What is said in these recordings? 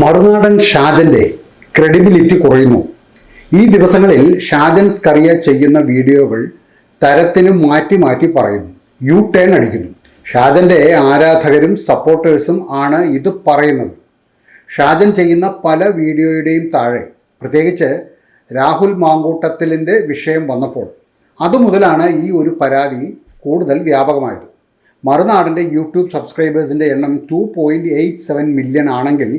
മറുനാടൻ ഷാജന്റെ credibility കുറയുന്നു ഈ ദിവസങ്ങളിൽ ഷാജൻ സ്കറിയ ചെയ്യുന്ന വീഡിയോകൾ തരത്തിന് മാറ്റി മാറ്റി പറയുന്നു. യു ടേൺ അടിക്കുന്നു. ഷാജന്റെ ആരാധകരും സപ്പോർട്ടേഴ്സും ആണ് ഇത് പറയുന്നത്. ഷാജൻ ചെയ്യുന്ന പല വീഡിയോയുടെയും താഴെ പ്രത്യേകിച്ച് രാഹുൽ മാങ്കൂട്ടത്തിലിന്റെ വിഷയം വന്നപ്പോൾ അതുമുതലാണ് ഈ ഒരു പരാതി കൂടുതൽ വ്യാപകമായത്. മറുനാടിന്റെ യൂട്യൂബ് സബ്സ്ക്രൈബേഴ്സിന്റെ എണ്ണം two point eight seven million ആണെങ്കിൽ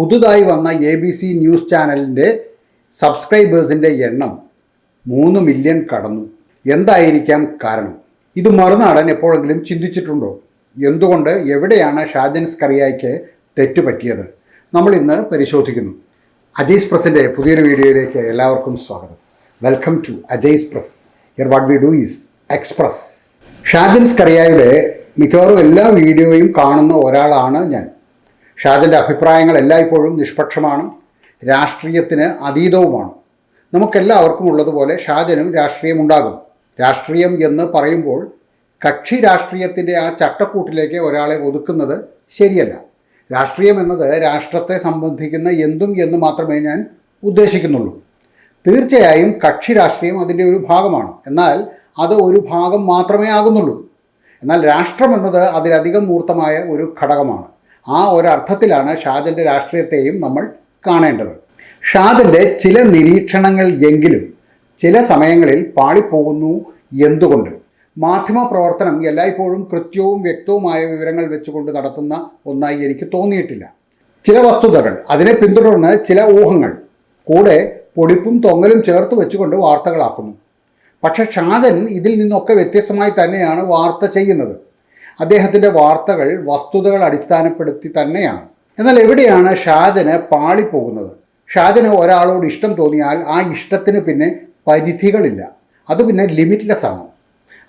പുതുതായി വന്ന എ ബി സി ന്യൂസ് ചാനലിന്റെ സബ്സ്ക്രൈബേഴ്സിന്റെ എണ്ണം മൂന്ന് മില്യൺ കടന്നു. എന്തായിരിക്കാം കാരണം? ഇത് മറുനാടൻ എപ്പോഴെങ്കിലും ചിന്തിച്ചിട്ടുണ്ടോ? എന്തുകൊണ്ട് എവിടെയാണ് ഷാജൻ സ്കറിയായ്ക്ക് തെറ്റുപറ്റിയത്? നമ്മൾ ഇന്ന് പരിശോധിക്കുന്നു. അജയ്സ് പ്രസിന്റെ പുതിയൊരു വീഡിയോയിലേക്ക് എല്ലാവർക്കും സ്വാഗതം. Welcome to Ajay's press here what we do is express Shajan സ്കറിയായുടെ മിക്കവാറും എല്ലാ വീഡിയോയും കാണുന്ന ഒരാളാണ് ഞാൻ. ഷാജന്റെ അഭിപ്രായങ്ങൾ എല്ലായ്പ്പോഴും നിഷ്പക്ഷമാണ് രാഷ്ട്രീയത്തിന് അതീതവുമാണ്. നമുക്കെല്ലാവർക്കും ഉള്ളതുപോലെ ഷാജനും രാഷ്ട്രീയമുണ്ടാകും രാഷ്ട്രീയം എന്ന് പറയുമ്പോൾ കക്ഷി രാഷ്ട്രീയത്തിന്റെ ആ ചട്ടക്കൂട്ടിലേക്ക് ഒരാളെ ഒതുക്കുന്നത് ശരിയല്ല. രാഷ്ട്രീയം എന്നത് രാഷ്ട്രത്തെ സംബന്ധിക്കുന്ന എന്തും എന്ന് മാത്രമേ ഞാൻ ഉദ്ദേശിക്കുന്നുള്ളൂ. തീർച്ചയായും കക്ഷി രാഷ്ട്രീയം അതിന്റെ ഒരു ഭാഗമാണ്. എന്നാൽ അത് ഒരു ഭാഗം മാത്രമേ ആകുന്നുള്ളൂ. എന്നാൽ രാഷ്ട്രം എന്നത് അതിലധികം മൂർത്തമായ ഒരു ഘടകമാണ്. ആ ഒരർത്ഥത്തിലാണ് ഷാജന്റെ രാഷ്ട്രീയത്തെയും നമ്മൾ കാണേണ്ടത്. ഷാദിന്റെ ചില നിരീക്ഷണങ്ങൾ എങ്കിലും ചില സമയങ്ങളിൽ പാളിപ്പോകുന്നു എന്തുകൊണ്ട്? മാധ്യമ പ്രവർത്തനം എല്ലായ്പ്പോഴും കൃത്യവും വ്യക്തവുമായ വിവരങ്ങൾ വെച്ചുകൊണ്ട് നടത്തുന്ന ഒന്നായി എനിക്ക് തോന്നിയിട്ടില്ല. ചില വസ്തുതകൾ അതിനെ പിന്തുടർന്ന് ചില ഊഹങ്ങൾ കൂടെ പൊടിപ്പും തൊങ്ങലും ചേർത്ത് വെച്ചുകൊണ്ട് വാർത്തകളാക്കുന്നു. പക്ഷേ ഷാജൻ ഇതിൽ നിന്നൊക്കെ വ്യത്യസ്തമായി തന്നെയാണ് വാർത്ത ചെയ്യുന്നത്. അദ്ദേഹത്തിന്റെ വാർത്തകൾ വസ്തുതകൾ അടിസ്ഥാനപ്പെടുത്തി തന്നെയാണ്. എന്നാൽ എവിടെയാണ് ഷാജന് പാളിപ്പോകുന്നത് ഷാജന് ഒരാളോട് ഇഷ്ടം തോന്നിയാൽ ആ ഇഷ്ടത്തിന് പിന്നെ പരിധികളില്ല. അത് പിന്നെ ലിമിറ്റ്ലെസ് ആണ്.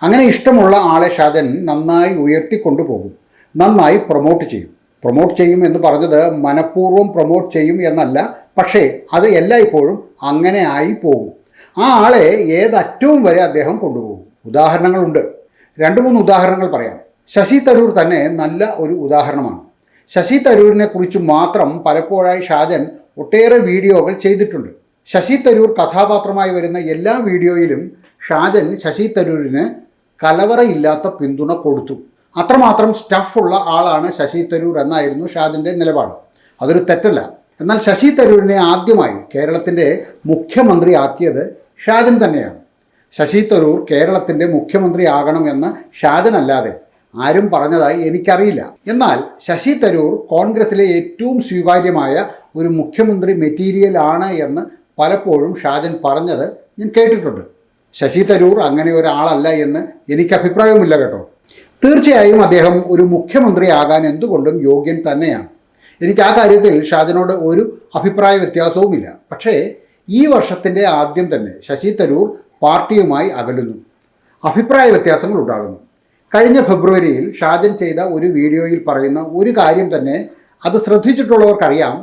അങ്ങനെ ഇഷ്ടമുള്ള ആളെ ഷാജൻ നന്നായി ഉയർത്തിക്കൊണ്ടുപോകും നന്നായി പ്രൊമോട്ട് ചെയ്യും. പ്രൊമോട്ട് ചെയ്യും എന്ന് പറഞ്ഞത് മനഃപൂർവം പ്രൊമോട്ട് ചെയ്യും എന്നല്ല പക്ഷേ അത് എല്ലായ്പ്പോഴും അങ്ങനെ ആയി പോകും. ആ ആളെ ഏതറ്റവും വരെ അദ്ദേഹം കൊണ്ടുപോകും. ഉദാഹരണങ്ങളുണ്ട്. രണ്ട് മൂന്ന് ഉദാഹരണങ്ങൾ പറയാം. ശശി തരൂർ തന്നെ നല്ല ഒരു ഉദാഹരണമാണ്. ശശി തരൂരിനെ കുറിച്ച് മാത്രം പലപ്പോഴായി ഷാജൻ ഒട്ടേറെ വീഡിയോകൾ ചെയ്തിട്ടുണ്ട്. ശശി തരൂർ കഥാപാത്രമായി വരുന്ന എല്ലാ വീഡിയോയിലും ഷാജൻ ശശി തരൂരിന് കലവറയില്ലാത്ത പിന്തുണ കൊടുത്തു. അത്രമാത്രം സ്റ്റഫുള്ള ആളാണ് ശശി തരൂർ എന്നായിരുന്നു ഷാജന്റെ നിലപാട്. അതൊരു തെറ്റല്ല. എന്നാൽ ശശി തരൂരിനെ ആദ്യമായി കേരളത്തിന്റെ മുഖ്യമന്ത്രി ആക്കിയത് ഷാജൻ തന്നെയാണ്. ശശി തരൂർ കേരളത്തിന്റെ മുഖ്യമന്ത്രി ആകണമെന്ന് ഷാജൻ അല്ലാതെ ആരും പറഞ്ഞതായി എനിക്കറിയില്ല. എന്നാൽ ശശി തരൂർ കോൺഗ്രസിലെ ഏറ്റവും സ്വീകാര്യമായ ഒരു മുഖ്യമന്ത്രി മെറ്റീരിയൽ ആണ് എന്ന് പലപ്പോഴും ഷാജൻ പറഞ്ഞത് ഞാൻ കേട്ടിട്ടുണ്ട്. ശശി തരൂർ അങ്ങനെ ഒരാളല്ല എന്ന് എനിക്ക് അഭിപ്രായവുമില്ല കേട്ടോ. തീർച്ചയായും അദ്ദേഹം ഒരു മുഖ്യമന്ത്രി ആകാൻ എന്തുകൊണ്ടും യോഗ്യൻ തന്നെയാണ്. എനിക്ക് ആ കാര്യത്തിൽ ഷാജനോട് ഒരു അഭിപ്രായ വ്യത്യാസവുമില്ല. പക്ഷേ ഈ വർഷത്തിന്റെ ആദ്യം തന്നെ ശശി തരൂർ പാർട്ടിയുമായി അകലുന്നു. അഭിപ്രായ വ്യത്യാസങ്ങൾ ഉണ്ടാകുന്നു. കഴിഞ്ഞ ഫെബ്രുവരിയിൽ ഷാജൻ ചെയ്ത ഒരു വീഡിയോയിൽ പറയുന്ന ഒരു കാര്യം തന്നെ അത് ശ്രദ്ധിച്ചിട്ടുള്ളവർക്കറിയാം.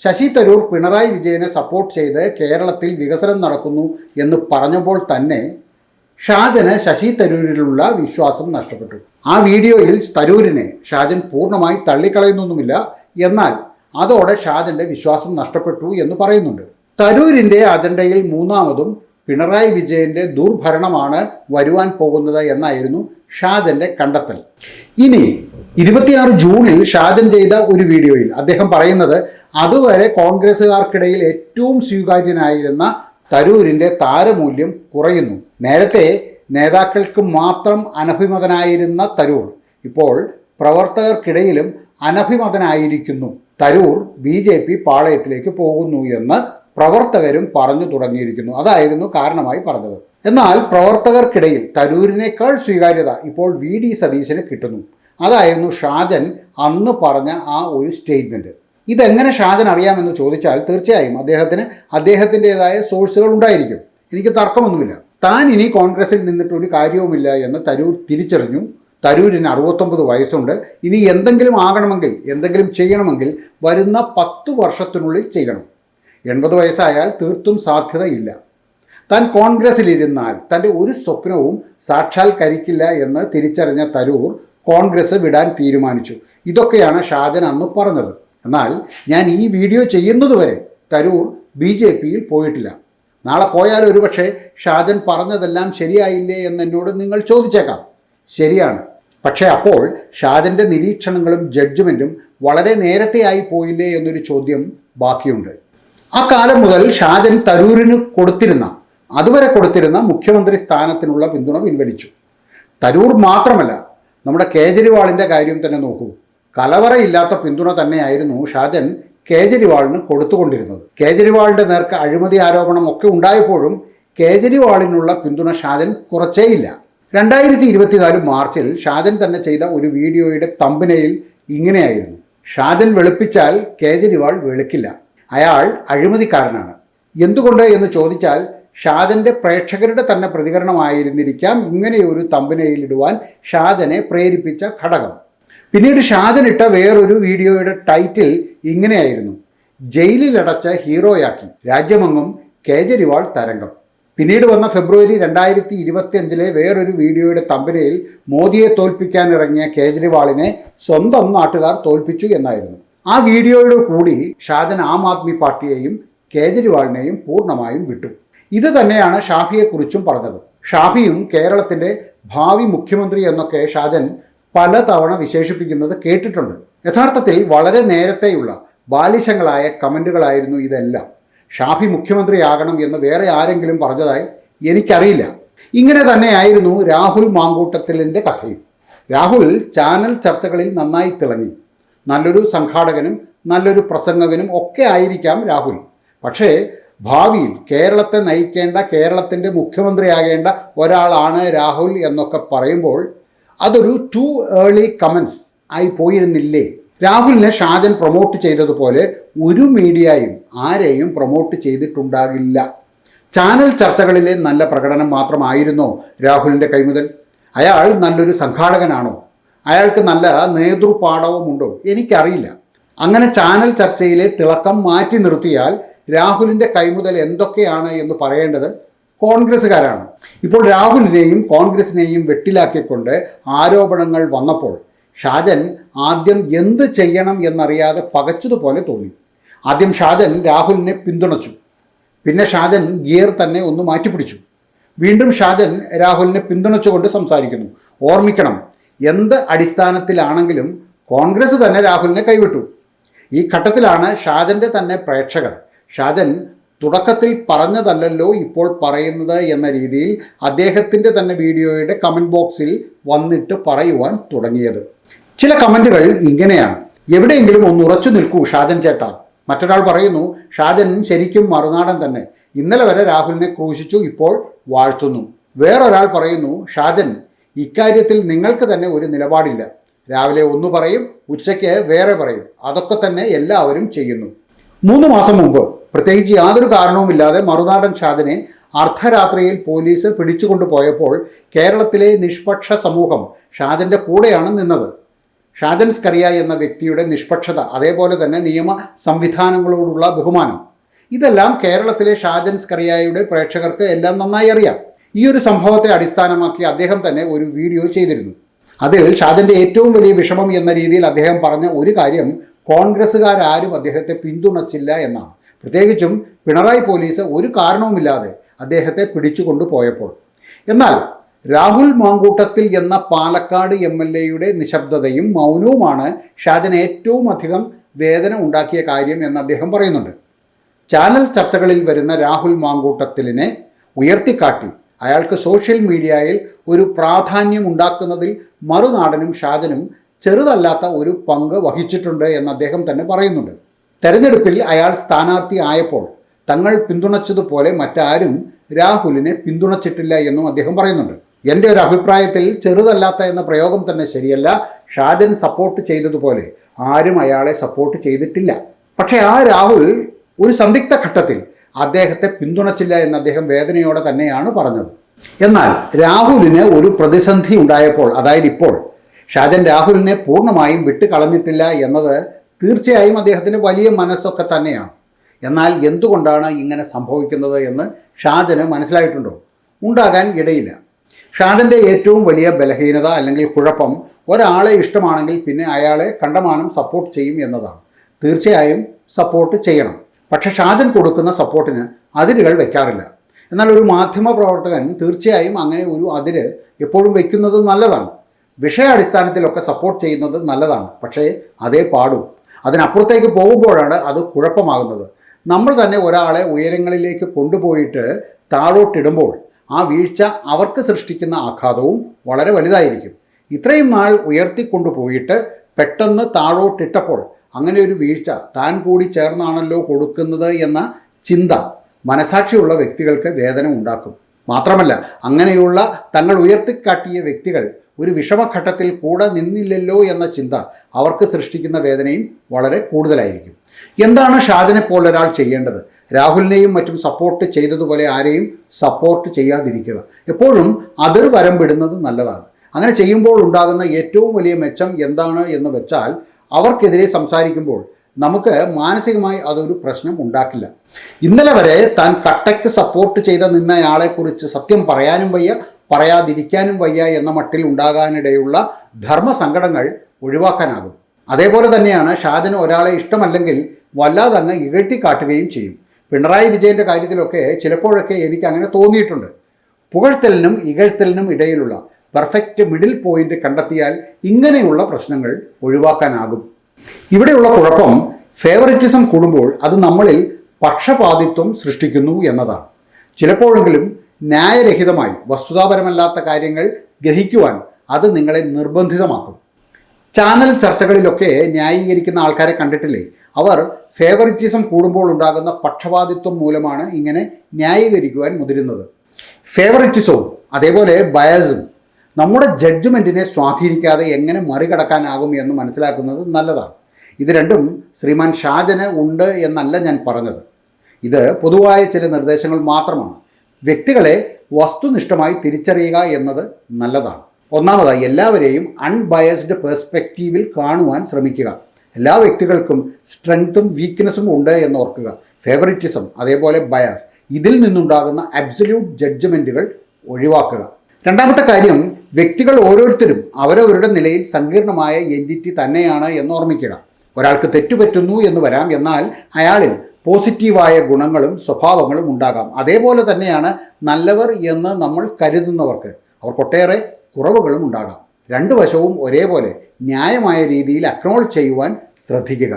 ശശി തരൂർ പിണറായി വിജയനെ സപ്പോർട്ട് ചെയ്ത് കേരളത്തിൽ വികസനം നടക്കുന്നു എന്ന് പറഞ്ഞപ്പോൾ തന്നെ ഷാജന് ശശി തരൂരിലുള്ള വിശ്വാസം നഷ്ടപ്പെട്ടു. ആ വീഡിയോയിൽ തരൂരിനെ ഷാജൻ പൂർണമായി തള്ളിക്കളയുന്നൊന്നുമില്ല. എന്നാൽ അതോടെ ഷാജന്റെ വിശ്വാസം നഷ്ടപ്പെട്ടു എന്ന് പറയുന്നുണ്ട്. തരൂരിന്റെ അജണ്ടയിൽ മൂന്നാമതും പിണറായി വിജയന്റെ ദുർഭരണമാണ് വരുവാൻ പോകുന്നത് എന്നായിരുന്നു ഷാജന്റെ കണ്ടെത്തൽ. ഇനി ഇരുപത്തിയാറ് ജൂണിൽ ഷാജൻ ചെയ്ത ഒരു വീഡിയോയിൽ അദ്ദേഹം പറയുന്നത് അതുവരെ കോൺഗ്രസ്സുകാർക്കിടയിൽ ഏറ്റവും സ്വീകാര്യനായിരുന്ന തരൂരിന്റെ താരമൂല്യം കുറയുന്നു. നേരത്തെ നേതാക്കൾക്ക് മാത്രം അനഭിമതനായിരുന്ന തരൂർ ഇപ്പോൾ പ്രവർത്തകർക്കിടയിലും അനഭിമതനായിരിക്കുന്നു. തരൂർ ബി ജെ പി പാളയത്തിലേക്ക് പോകുന്നു എന്ന് പ്രവർത്തകരും പറഞ്ഞു തുടങ്ങിയിരിക്കുന്നു. അതായിരുന്നു കാരണമായി പറഞ്ഞത്. എന്നാൽ പ്രവർത്തകർക്കിടയിൽ തരൂരിനേക്കാൾ സ്വീകാര്യത ഇപ്പോൾ വി ഡി സതീശന് കിട്ടുന്നു. അതായിരുന്നു ഷാജൻ അന്ന് പറഞ്ഞ ആ ഒരു സ്റ്റേറ്റ്മെന്റ് ഇതെങ്ങനെ ഷാജൻ അറിയാമെന്ന് ചോദിച്ചാൽ തീർച്ചയായും അദ്ദേഹത്തിന് അദ്ദേഹത്തിന്റെതായ സോഴ്സുകൾ ഉണ്ടായിരിക്കും. എനിക്ക് തർക്കമൊന്നുമില്ല. താൻ ഇനി കോൺഗ്രസിൽ നിന്നിട്ട് ഒരു കാര്യവുമില്ല എന്ന് തരൂർ തിരിച്ചറിഞ്ഞു. തരൂരിന് അറുപത്തൊമ്പത് വയസ്സുണ്ട്. ഇനി എന്തെങ്കിലും ആകണമെങ്കിൽ എന്തെങ്കിലും ചെയ്യണമെങ്കിൽ വരുന്ന പത്ത് വർഷത്തിനുള്ളിൽ ചെയ്യണം. എൺപത് വയസ്സായാൽ തീർത്തും സാധ്യതയില്ല. താൻ കോൺഗ്രസിലിരുന്നാൽ തന്റെ ഒരു സ്വപ്നവും സാക്ഷാത്കരിക്കില്ല എന്ന് തിരിച്ചറിഞ്ഞ തരൂർ കോൺഗ്രസ് വിടാൻ തീരുമാനിച്ചു. ഇതൊക്കെയാണ് ഷാജൻ അന്ന് പറഞ്ഞത്. എന്നാൽ ഞാൻ ഈ വീഡിയോ ചെയ്യുന്നതുവരെ തരൂർ ബി ജെ പിയിൽ പോയിട്ടില്ല. നാളെ പോയാൽ ഒരുപക്ഷെ ഷാജൻ പറഞ്ഞതെല്ലാം ശരിയായില്ലേ എന്ന് എന്നോട് നിങ്ങൾ ചോദിച്ചേക്കാം. ശരിയാണ്. പക്ഷേ അപ്പോൾ ഷാജന്റെ നിരീക്ഷണങ്ങളും ജഡ്ജ്മെന്റും വളരെ നേരത്തെ ആയി പോയില്ലേ എന്നൊരു ചോദ്യം ബാക്കിയുണ്ട്. ആ കാലം മുതൽ ഷാജൻ തരൂരിന് കൊടുത്തിരുന്ന അതുവരെ കൊടുത്തിരുന്ന മുഖ്യമന്ത്രി സ്ഥാനത്തിനുള്ള പിന്തുണ പിൻവലിച്ചു. തരൂർ മാത്രമല്ല നമ്മുടെ കേജ്രിവാളിന്റെ കാര്യം തന്നെ നോക്കൂ. കലവറയില്ലാത്ത പിന്തുണ തന്നെയായിരുന്നു ഷാജൻ കേജ്രിവാളിന് കൊടുത്തുകൊണ്ടിരുന്നത്. കേജ്രിവാളിന്റെ നേർക്ക് അഴിമതി ആരോപണം ഒക്കെ ഉണ്ടായപ്പോഴും കേജ്രിവാളിനുള്ള പിന്തുണ ഷാജൻ കുറച്ചേയില്ല. രണ്ടായിരത്തി ഇരുപത്തിനാല് മാർച്ചിൽ ഷാജൻ തന്നെ ചെയ്ത ഒരു വീഡിയോയുടെ തമ്പനയിൽ ഇങ്ങനെയായിരുന്നു. ഷാജൻ വെളുപ്പിച്ചാൽ കേജ്രിവാൾ വെളുക്കില്ല. അയാൾ അഴിമതിക്കാരനാണ്. എന്തുകൊണ്ട് എന്ന് ചോദിച്ചാൽ ഷാജന്റെ പ്രേക്ഷകരുടെ തന്നെ പ്രതികരണമായിരുന്നിരിക്കാം ഇങ്ങനെയൊരു തമ്പനയിൽ ഇടുവാൻ ഷാജനെ പ്രേരിപ്പിച്ച ഘടകം. പിന്നീട് ഷാജൻ ഇട്ട വേറൊരു വീഡിയോയുടെ ടൈറ്റിൽ ഇങ്ങനെയായിരുന്നു. ജയിലിലടച്ച ഹീറോയാക്കി. രാജ്യമെങ്ങും കേജ്രിവാൾ തരംഗം. പിന്നീട് വന്ന ഫെബ്രുവരി രണ്ടായിരത്തി ഇരുപത്തിയഞ്ചിലെ വേറൊരു വീഡിയോയുടെ തമ്പനയിൽ മോദിയെ തോൽപ്പിക്കാനിറങ്ങിയ കേജ്രിവാളിനെ സ്വന്തം നാട്ടുകാർ തോൽപ്പിച്ചു എന്നായിരുന്നു. ആ വീഡിയോയുടെ കൂടി ഷാജൻ ആം ആദ്മി പാർട്ടിയെയും കേജ്രിവാളിനെയും പൂർണമായും വിട്ടു. ഇത് തന്നെയാണ് ഷാഫിയെക്കുറിച്ചും പറഞ്ഞത്. ഷാഫിയും കേരളത്തിന്റെ ഭാവി മുഖ്യമന്ത്രി എന്നൊക്കെ ഷാജൻ പലതവണ വിശേഷിപ്പിക്കുന്നത് കേട്ടിട്ടുണ്ട്. യഥാർത്ഥത്തിൽ വളരെ നേരത്തെയുള്ള ബാലിശങ്ങളായ കമന്റുകളായിരുന്നു ഇതെല്ലാം. ഷാഫി മുഖ്യമന്ത്രിയാകണം എന്ന് വേറെ ആരെങ്കിലും പറഞ്ഞതായി എനിക്കറിയില്ല. ഇങ്ങനെ തന്നെയായിരുന്നു രാഹുൽ മാങ്കൂട്ടത്തിലിന്റെ കഥയും. രാഹുൽ ചാനൽ ചർച്ചകളിൽ നന്നായി തിളങ്ങി. നല്ലൊരു സംഘാടകനും നല്ലൊരു പ്രസംഗകനും ഒക്കെ ആയിരിക്കാം രാഹുൽ. പക്ഷേ ഭാവിയിൽ കേരളത്തെ നയിക്കേണ്ട കേരളത്തിന്റെ മുഖ്യമന്ത്രിയാകേണ്ട ഒരാളാണ് രാഹുൽ എന്നൊക്കെ പറയുമ്പോൾ അതൊരു ടു ഏർലി കമൻസ് ആയി പോയിരുന്നില്ലേ? രാഹുലിനെ ഷാജൻ പ്രൊമോട്ട് ചെയ്തതുപോലെ ഒരു മീഡിയയും ആരെയും പ്രൊമോട്ട് ചെയ്തിട്ടുണ്ടാകില്ല. ചാനൽ ചർച്ചകളിലെ നല്ല പ്രകടനം മാത്രമായിരുന്നോ രാഹുലിന്റെ കൈമുതൽ? അയാൾ നല്ലൊരു സംഘാടകനാണോ? അയാൾക്ക് നല്ല നേതൃപാഠവുമുണ്ടോ? എനിക്കറിയില്ല. അങ്ങനെ ചാനൽ ചർച്ചയിലെ തിളക്കം മാറ്റി നിർത്തിയാൽ രാഹുലിന്റെ കൈമുതൽ എന്തൊക്കെയാണ് എന്ന് പറയേണ്ടത് കോൺഗ്രസ്സുകാരാണ്. ഇപ്പോൾ രാഹുലിനെയും കോൺഗ്രസിനെയും വെട്ടിലാക്കിക്കൊണ്ട് ആരോപണങ്ങൾ വന്നപ്പോൾ ഷാജൻ ആദ്യം എന്ത് ചെയ്യണം എന്നറിയാതെ പകച്ചതുപോലെ തോന്നി. ആദ്യം ഷാജൻ രാഹുലിനെ പിന്തുണച്ചു. പിന്നെ ഷാജൻ ഗിയർ തന്നെ ഒന്ന് മാറ്റിപ്പിടിച്ചു. വീണ്ടും ഷാജൻ രാഹുലിനെ പിന്തുണച്ചുകൊണ്ട് സംസാരിക്കുന്നു. ഓർമ്മിക്കണം എന്ത് അടിസ്ഥാനത്തിലാണെങ്കിലും കോൺഗ്രസ് തന്നെ രാഹുലിനെ കൈവിട്ടു. ഈ ഘട്ടത്തിലാണ് ഷാജന്റെ തന്നെ പ്രേക്ഷകർ ഷാജൻ തുടക്കത്തിൽ പറഞ്ഞതല്ലല്ലോ ഇപ്പോൾ പറയുന്നത് എന്ന രീതിയിൽ അദ്ദേഹത്തിന്റെ തന്നെ വീഡിയോയുടെ കമന്റ് ബോക്സിൽ വന്നിട്ട് പറയുവാൻ തുടങ്ങിയത്. ചില കമന്റുകൾ ഇങ്ങനെയാണ്. എവിടെയെങ്കിലും ഒന്ന് ഉറച്ചു നിൽക്കൂ ഷാജൻ ചേട്ടാ. മറ്റൊരാൾ പറയുന്നു ഷാജൻ ശരിക്കും മറുനാടൻ തന്നെ. ഇന്നലെ വരെ രാഹുലിനെ ക്രൂശിച്ചു ഇപ്പോൾ വാഴ്ത്തുന്നു. വേറൊരാൾ പറയുന്നു ഷാജൻ ഇക്കാര്യത്തിൽ നിങ്ങൾക്ക് തന്നെ ഒരു നിലപാടില്ല. രാവിലെ ഒന്ന് പറയും ഉച്ചയ്ക്ക് വേറെ പറയും. അതൊക്കെ തന്നെ എല്ലാവരും ചെയ്യുന്നു. മൂന്ന് മാസം മുമ്പ് പ്രത്യേകിച്ച് യാതൊരു കാരണവുമില്ലാതെ മറുനാടൻ ഷാദിനെ അർദ്ധരാത്രിയിൽ പോലീസ് പിടിച്ചുകൊണ്ടു പോയപ്പോൾ കേരളത്തിലെ നിഷ്പക്ഷ സമൂഹം ഷാജന്റെ കൂടെയാണ് നിന്നത്. ഷാജൻ സ്കറിയ എന്ന വ്യക്തിയുടെ നിഷ്പക്ഷത അതേപോലെ തന്നെ നിയമ സംവിധാനങ്ങളോടുള്ള ബഹുമാനം. ഇതെല്ലാം കേരളത്തിലെ ഷാജൻ സ്കറിയായുടെ പ്രേക്ഷകർക്ക് എല്ലാം നന്നായി അറിയാം. ഈ ഒരു സംഭവത്തെ അടിസ്ഥാനമാക്കി അദ്ദേഹം തന്നെ ഒരു വീഡിയോ ചെയ്തിരുന്നു. അതിൽ ഷാജന്റെ ഏറ്റവും വലിയ വിഷമം എന്ന രീതിയിൽ അദ്ദേഹം പറഞ്ഞ ഒരു കാര്യം കോൺഗ്രസ്സുകാരും അദ്ദേഹത്തെ പിന്തുണച്ചില്ല എന്നാണ്. പ്രത്യേകിച്ചും പിണറായി പോലീസ് ഒരു കാരണവുമില്ലാതെ അദ്ദേഹത്തെ പിടിച്ചുകൊണ്ടു പോയപ്പോൾ. എന്നാൽ രാഹുൽ മാങ്കൂട്ടത്തിൽ എന്ന പാലക്കാട് എം എൽ എയുടെ നിശബ്ദതയും മൗനവുമാണ് ഷാജന് ഏറ്റവും അധികം വേദന ഉണ്ടാക്കിയ കാര്യം എന്ന് അദ്ദേഹം പറയുന്നുണ്ട്. ചാനൽ ചർച്ചകളിൽ വരുന്ന രാഹുൽ മാങ്കൂട്ടത്തിലിനെ ഉയർത്തിക്കാട്ടി അയാൾക്ക് സോഷ്യൽ മീഡിയയിൽ ഒരു പ്രാധാന്യം ഉണ്ടാക്കുന്നതിൽ മറുനാടനും ഷാജനും ചെറുതല്ലാത്ത ഒരു പങ്ക് വഹിച്ചിട്ടുണ്ട് എന്ന് അദ്ദേഹം തന്നെ പറയുന്നുണ്ട്. തെരഞ്ഞെടുപ്പിൽ അയാൾ സ്ഥാനാർത്ഥി ആയപ്പോൾ തങ്ങൾ പിന്തുണച്ചതുപോലെ മറ്റാരും രാഹുലിനെ പിന്തുണച്ചിട്ടില്ല എന്നും അദ്ദേഹം പറയുന്നുണ്ട്. എന്റെ ഒരു അഭിപ്രായത്തിൽ ചെറുതല്ലാത്ത എന്ന പ്രയോഗം തന്നെ ശരിയല്ല. ഷാജൻ സപ്പോർട്ട് ചെയ്തതുപോലെ ആരും അയാളെ സപ്പോർട്ട് ചെയ്തിട്ടില്ല. പക്ഷേ ആ രാഹുൽ ഒരു സന്ദിഗ്ധ ഘട്ടത്തിൽ അദ്ദേഹത്തെ പിന്തുണച്ചില്ല എന്ന് അദ്ദേഹം വേദനയോടെ തന്നെയാണ് പറഞ്ഞത്. എന്നാൽ രാഹുലിന് ഒരു പ്രതിസന്ധി ഉണ്ടായപ്പോൾ അതായത് ഇപ്പോൾ ഷാജൻ രാഹുലിനെ പൂർണമായും വിട്ടുകളഞ്ഞിട്ടില്ല എന്നത് തീർച്ചയായും അദ്ദേഹത്തിന് വലിയ മനസ്സൊക്കെ തന്നെയാണ്. എന്നാൽ എന്തുകൊണ്ടാണ് ഇങ്ങനെ സംഭവിക്കുന്നത് എന്ന് ഷാജന് മനസ്സിലായിട്ടുണ്ടോ? ഉണ്ടാകാൻ ഇടയില്ല. ഷാജന്റെ ഏറ്റവും വലിയ ബലഹീനത അല്ലെങ്കിൽ കുഴപ്പം ഒരാളെ ഇഷ്ടമാണെങ്കിൽ പിന്നെ അയാളെ കണ്ടമാനം സപ്പോർട്ട് ചെയ്യും എന്നതാണ്. തീർച്ചയായും സപ്പോർട്ട് ചെയ്യണം. പക്ഷെ ഷാജൻ കൊടുക്കുന്ന സപ്പോർട്ടിന് അതിരുകൾ വെക്കാറില്ല. എന്നാൽ ഒരു മാധ്യമ പ്രവർത്തകൻ തീർച്ചയായും അങ്ങനെ ഒരു അതിര് എപ്പോഴും വെക്കുന്നത് നല്ലതാണ്. വിഷയാടിസ്ഥാനത്തിലൊക്കെ സപ്പോർട്ട് ചെയ്യുന്നത് നല്ലതാണ്. പക്ഷേ അതേ പാടും. അതിനപ്പുറത്തേക്ക് പോകുമ്പോഴാണ് അത് കുഴപ്പമാകുന്നത്. നമ്മൾ തന്നെ ഒരാളെ ഉയരങ്ങളിലേക്ക് കൊണ്ടുപോയിട്ട് താഴോട്ടിടുമ്പോൾ ആ വീഴ്ച അവർക്ക് സൃഷ്ടിക്കുന്ന ആഘാതവും വളരെ വലുതായിരിക്കും. ഇത്രയും നാൾ ഉയർത്തിക്കൊണ്ടുപോയിട്ട് പെട്ടെന്ന് താഴോട്ടിട്ടപ്പോൾ അങ്ങനെ ഒരു വീഴ്ച താൻ കൂടി ചേർന്നാണല്ലോ കൊടുക്കുന്നത് എന്ന ചിന്ത മനസാക്ഷിയുള്ള വ്യക്തികൾക്ക് വേദന ഉണ്ടാക്കും. മാത്രമല്ല അങ്ങനെയുള്ള തങ്ങൾ ഉയർത്തിക്കാട്ടിയ വ്യക്തികൾ ഒരു വിഷമഘട്ടത്തിൽ കൂടെ നിന്നില്ലല്ലോ എന്ന ചിന്ത അവർക്ക് സൃഷ്ടിക്കുന്ന വേദനയും വളരെ കൂടുതലായിരിക്കും. എന്താണ് ഷാജനെ പോലെ ഒരാൾ ചെയ്യേണ്ടത്? രാഹുലിനെയും മറ്റും സപ്പോർട്ട് ചെയ്തതുപോലെ ആരെയും സപ്പോർട്ട് ചെയ്യാതിരിക്കുക. എപ്പോഴും അതിർ വരമ്പിടുന്നത് നല്ലതാണ്. അങ്ങനെ ചെയ്യുമ്പോൾ ഉണ്ടാകുന്ന ഏറ്റവും വലിയ മെച്ചം എന്താണ് എന്ന് വെച്ചാൽ അവർക്കെതിരെ സംസാരിക്കുമ്പോൾ നമുക്ക് മാനസികമായി അതൊരു പ്രശ്നം ഉണ്ടാക്കില്ല. ഇന്നലെ വരെ താൻ കട്ടയ്ക്ക് സപ്പോർട്ട് ചെയ്ത നിന്നയാളെക്കുറിച്ച് സത്യം പറയാനും വയ്യ പറയാതിരിക്കാനും വയ്യ എന്ന മട്ടിൽ ഉണ്ടാകാനിടയുള്ള ധർമ്മസങ്കടങ്ങൾ ഒഴിവാക്കാനാകും. അതേപോലെ തന്നെയാണ് ഷാജന് ഒരാളെ ഇഷ്ടമല്ലെങ്കിൽ വല്ലാതെ അങ്ങ് ഇകഴ്ത്തിക്കാട്ടുകയും ചെയ്യും. പിണറായി വിജയന്റെ കാര്യത്തിലൊക്കെ ചിലപ്പോഴൊക്കെ എനിക്ക് അങ്ങനെ തോന്നിയിട്ടുണ്ട്. പുകഴ്ത്തലിനും ഇകഴ്ത്തലിനും ഇടയിലുള്ള പെർഫെക്റ്റ് മിഡിൽ പോയിന്റ് കണ്ടെത്തിയാൽ ഇങ്ങനെയുള്ള പ്രശ്നങ്ങൾ ഒഴിവാക്കാനാകും. ഇവിടെയുള്ള കുഴപ്പം ഫേവറിറ്റിസം കൂടുമ്പോൾ അത് നമ്മളിൽ പക്ഷപാതിത്വം സൃഷ്ടിക്കുന്നു എന്നതാണ്. ചിലപ്പോഴെങ്കിലും ന്യായരഹിതമായി വസ്തുതാപരമല്ലാത്ത കാര്യങ്ങൾ ഗ്രഹിക്കുവാൻ അത് നിങ്ങളെ നിർബന്ധിതമാക്കും. ചാനൽ ചർച്ചകളിലൊക്കെ ന്യായീകരിക്കുന്ന ആൾക്കാരെ കണ്ടിട്ടില്ലേ? അവർ ഫേവറിറ്റിസം കൂടുമ്പോൾ ഉണ്ടാകുന്ന പക്ഷപാതിത്വം മൂലമാണ് ഇങ്ങനെ ന്യായീകരിക്കുവാൻ മുതിരുന്നത്. ഫേവറിറ്റിസവും അതേപോലെ ബയസും നമ്മുടെ ജഡ്ജ്മെന്റിനെ സ്വാധീനിക്കാതെ എങ്ങനെ മറികടക്കാനാകും എന്ന് മനസ്സിലാക്കുന്നത് നല്ലതാണ്. ഇത് രണ്ടും ശ്രീമാൻ ഷാജന് ഉണ്ട് എന്നല്ല ഞാൻ പറഞ്ഞത്. ഇത് പൊതുവായ ചില നിർദ്ദേശങ്ങൾ മാത്രമാണ്. വ്യക്തികളെ വസ്തുനിഷ്ഠമായി തിരിച്ചറിയുക എന്നത് നല്ലതാണ്. ഒന്നാമതായി എല്ലാവരെയും അൺബയസ്ഡ് പെർസ്പെക്റ്റീവിൽ കാണുവാൻ ശ്രമിക്കുക. എല്ലാ വ്യക്തികൾക്കും സ്ട്രെങ്ത്തും വീക്ക്നെസ്സും ഉണ്ട് എന്ന് ഓർക്കുക. ഫേവറിറ്റിസം അതേപോലെ ബയാസ് ഇതിൽ നിന്നുണ്ടാകുന്ന അബ്സല്യൂട്ട് ജഡ്ജ്മെന്റുകൾ ഒഴിവാക്കുക. രണ്ടാമത്തെ കാര്യം വ്യക്തികൾ ഓരോരുത്തരും അവരവരുടെ നിലയിൽ സങ്കീർണമായ എന്റിറ്റി തന്നെയാണ് എന്ന് ഓർമ്മിക്കുക. ഒരാൾക്ക് തെറ്റുപറ്റുന്നു എന്ന് വരാം എന്നാൽ അയാളിൽ പോസിറ്റീവായ ഗുണങ്ങളും സ്വഭാവങ്ങളും ഉണ്ടാകാം. അതേപോലെ തന്നെയാണ് നല്ലവർ എന്ന് നമ്മൾ കരുതുന്നവർക്ക് അവർക്കൊട്ടേറെ കുറവുകളും ഉണ്ടാകാം. രണ്ടു വശവും ഒരേപോലെ ന്യായമായ രീതിയിൽ അക്നോളജ് ചെയ്യുവാൻ ശ്രദ്ധിക്കുക.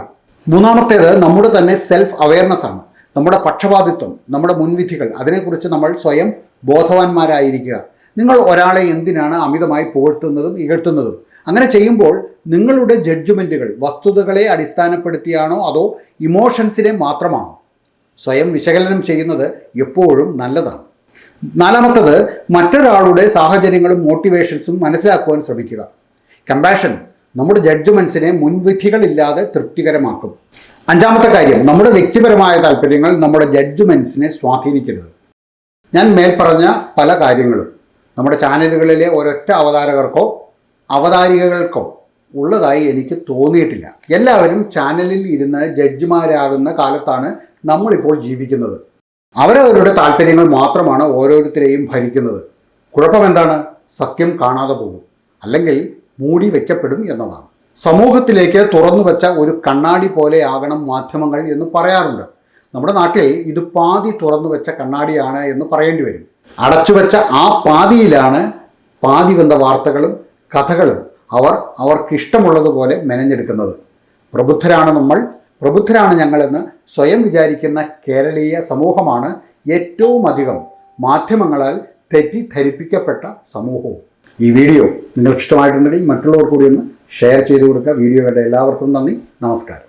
മൂന്നാമത്തേത് നമ്മുടെ തന്നെ സെൽഫ് അവയർനെസ് ആണ്. നമ്മുടെ പക്ഷപാതിത്വം നമ്മുടെ മുൻവിധികൾ അതിനെക്കുറിച്ച് നമ്മൾ സ്വയം ബോധവാന്മാരായിരിക്കുക. നിങ്ങൾ ഒരാളെ എന്തിനാണ് അമിതമായി പുകഴ്ത്തുന്നതും ഇകഴ്ത്തുന്നതും? അങ്ങനെ ചെയ്യുമ്പോൾ നിങ്ങളുടെ ജഡ്ജ്മെന്റുകൾ വസ്തുതകളെ അടിസ്ഥാനപ്പെടുത്തിയാണോ അതോ ഇമോഷൻസിനെ മാത്രമാണോ? സ്വയം വിശകലനം ചെയ്യുന്നത് എപ്പോഴും നല്ലതാണ്. നാലാമത്തത് മറ്റൊരാളുടെ സാഹചര്യങ്ങളും മോട്ടിവേഷൻസും മനസ്സിലാക്കുവാൻ ശ്രമിക്കുക. കമ്പാഷൻ നമ്മുടെ ജഡ്ജ്മെൻസിനെ മുൻവിധികളില്ലാതെ തൃപ്തികരമാക്കും. അഞ്ചാമത്തെ കാര്യം നമ്മുടെ വ്യക്തിപരമായ താല്പര്യങ്ങൾ നമ്മുടെ ജഡ്ജ്മെൻസിനെ സ്വാധീനിക്കരുത്. ഞാൻ മേൽപ്പറഞ്ഞ പല കാര്യങ്ങളും നമ്മുടെ ചാനലുകളിലെ ഒരൊറ്റ അവതാരകർക്കോ അവതാരികകൾക്കോ ഉള്ളതായി എനിക്ക് തോന്നിയിട്ടില്ല. എല്ലാവരും ചാനലിൽ ഇരുന്ന് ജഡ്ജിമാരാകുന്ന കാലത്താണ് നമ്മളിപ്പോൾ ജീവിക്കുന്നത്. അവരവരുടെ താല്പര്യങ്ങൾ മാത്രമാണ് ഓരോരുത്തരെയും ഭരിക്കുന്നത്. കുഴപ്പമെന്താണ്? സത്യം കാണാതെ പോകും. അല്ലെങ്കിൽ മൂടി വയ്ക്കപ്പെടും എന്നതാണ്. സമൂഹത്തിലേക്ക് തുറന്നു വെച്ച ഒരു കണ്ണാടി പോലെ ആകണം മാധ്യമങ്ങൾ എന്ന് പറയാറുണ്ട്. നമ്മുടെ നാട്ടിൽ ഇത് പാതി തുറന്നു വെച്ച കണ്ണാടിയാണ് എന്ന് പറയേണ്ടി വരും. അടച്ചുവെച്ച ആ പാതിയിലാണ് പാതി വന്ന വാർത്തകളും കഥകളും അവർ അവർക്കിഷ്ടമുള്ളതുപോലെ മെനഞ്ഞെടുക്കുന്നത്. പ്രബുദ്ധരാണ് നമ്മൾ. പ്രബുദ്ധരാണ് ഞങ്ങളെന്ന് സ്വയം വിചാരിക്കുന്ന കേരളീയ സമൂഹമാണ് ഏറ്റവും അധികം മാധ്യമങ്ങളാൽ തെറ്റിദ്ധരിപ്പിക്കപ്പെട്ട സമൂഹവും. ഈ വീഡിയോ നിങ്ങൾക്ക് ഇഷ്ടമായിട്ടുണ്ടെങ്കിൽ മറ്റുള്ളവർ കൂടി ഒന്ന് ഷെയർ ചെയ്ത് കൊടുക്കുക. വീഡിയോ കണ്ട എല്ലാവർക്കും നന്ദി. നമസ്കാരം.